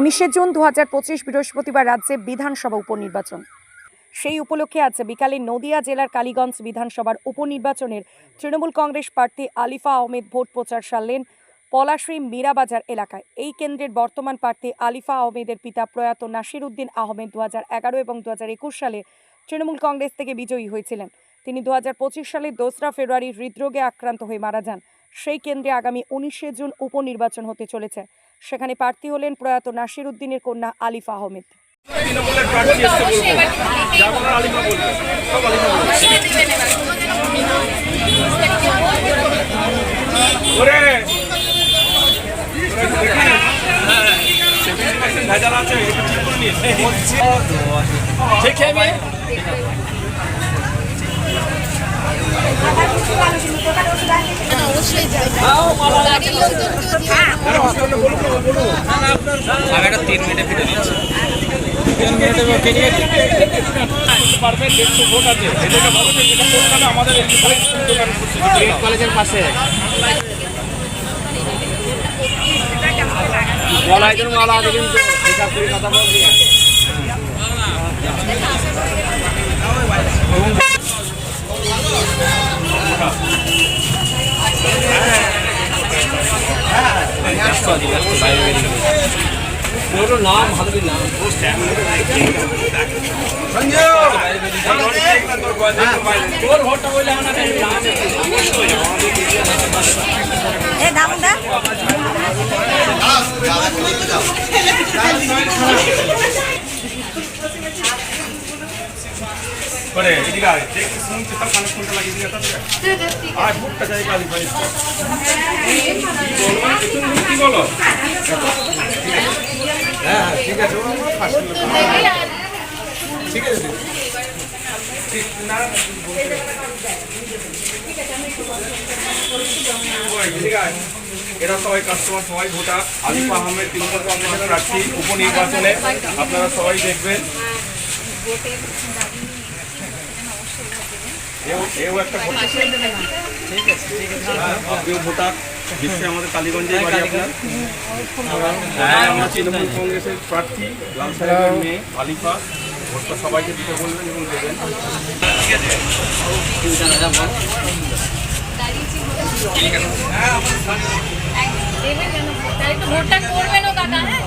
উনিশে জুন দু হাজার পঁচিশ বৃহস্পতিবার রাজ্যে বিধানসভা উপনির্বাচন। সেই উপলক্ষে আজ বিকালে নদিয়া জেলার কালীগঞ্জ বিধানসভার উপনির্বাচনের তৃণমূল কংগ্রেস প্রার্থী আলিফা আহমেদ ভোট প্রচার সারলেন পলাশ্রী মীরাবাজার এলাকায়। এই কেন্দ্রের বর্তমান প্রার্থী আলিফা আহমেদের পিতা প্রয়াত নাসির উদ্দিন আহমেদ দু এগারো এবং দু হাজার একুশ সালে তৃণমূল কংগ্রেস থেকে বিজয়ী হয়েছিলেন। তিনি দু হাজার পঁচিশ সালে দোসরা ফেব্রুয়ারি হৃদরোগে আক্রান্ত হয়ে মারা যান। সেই কেন্দ্রে আগামী উনিশে জুন উপনির্বাচন হতে চলেছে। সেখানে প্রার্থী হলেন প্রয়াত নাসির উদ্দিনের কন্যা আলিফ আহমেদ। তৃণমূলের প্রার্থী আমি একটা তিন মিনিটে ফিরে দিচ্ছি ভোট আছে আমাদের দোকান কলেজের পাশে বলা একজন বলা আছে কিন্তু হিসাব করে কথা বলছি নাম দিন নাম তোর ভোটটা বললে আমার করে এদিকে আয়। দেখ শুনছি তার কানে ফোনটা লাগিয়ে দিয়ে তারপরে আর ভোটটা যাই গাড়ি ভাই কি বলো? হ্যাঁ ঠিক আছে ঠিক আছে এরা সবাই কাস্টমার সবাই ভোটার। আলিফা আহমেদ তৃণমূল কংগ্রেসের প্রার্থী, উপনির্বাচনে আপনারা সবাই দেখবেন এও এও একটা ভোটার ঠিক আছে ঠিক আছে আপনিও ভোটার। নিশ্চয়ই আমাদের কালীগঞ্জে বাড়ি আপনার। হ্যাঁ আমরা তৃণমূল কংগ্রেসের প্রার্থী লাল সাহেবের মেয়ে আলিফা ভোটটা সবাইকে দিতে বলবেন এবং দেবেন। ভোটটা করবেন ও কাকা হ্যাঁ